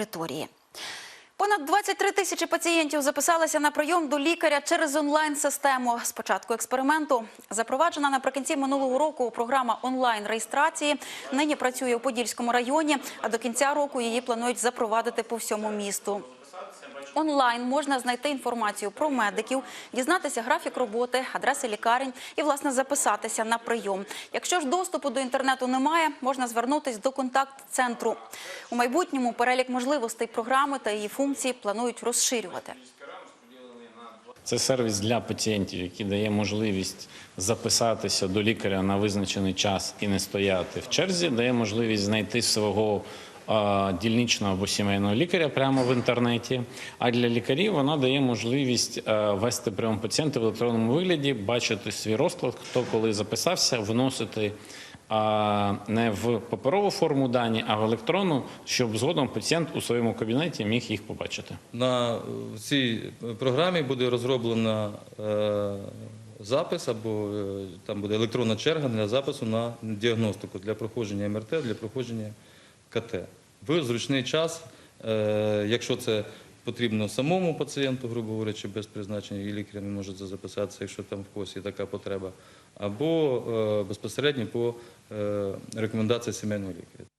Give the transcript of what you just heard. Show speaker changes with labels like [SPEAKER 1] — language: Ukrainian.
[SPEAKER 1] території. Понад 23 тисячі пацієнтів записалися на прийом до лікаря через онлайн-систему. З початку експерименту запроваджена наприкінці минулого року програма онлайн-реєстрації. Нині працює у Подільському районі, а до кінця року її планують запровадити по всьому місту. Онлайн можна знайти інформацію про медиків, дізнатися графік роботи, адреси лікарень і, власне, записатися на прийом. Якщо ж доступу до інтернету немає, можна звернутися до контакт-центру. У майбутньому перелік можливостей програми та її функції планують розширювати.
[SPEAKER 2] Це сервіс для пацієнтів, який дає можливість записатися до лікаря на визначений час і не стояти в черзі, дає можливість знайти свого дільничного або сімейного лікаря прямо в інтернеті. А для лікарів вона дає можливість е, вести прийом пацієнта в електронному вигляді, бачити свій розклад, хто коли записався, вносити. Не в паперову форму дані, а в електронну, щоб згодом пацієнт у своєму кабінеті міг їх побачити.
[SPEAKER 3] На е, цій програмі буде розроблено е, запис або там буде електронна черга для запису на діагностику для проходження МРТ, для проходження КТ. В зручний час, е, якщо це потрібно самому пацієнту, грубо говорячи, без призначення, і лікаря не може записатися, якщо там в когось є така потреба, або е, безпосередньо по е, рекомендації сімейного лікаря.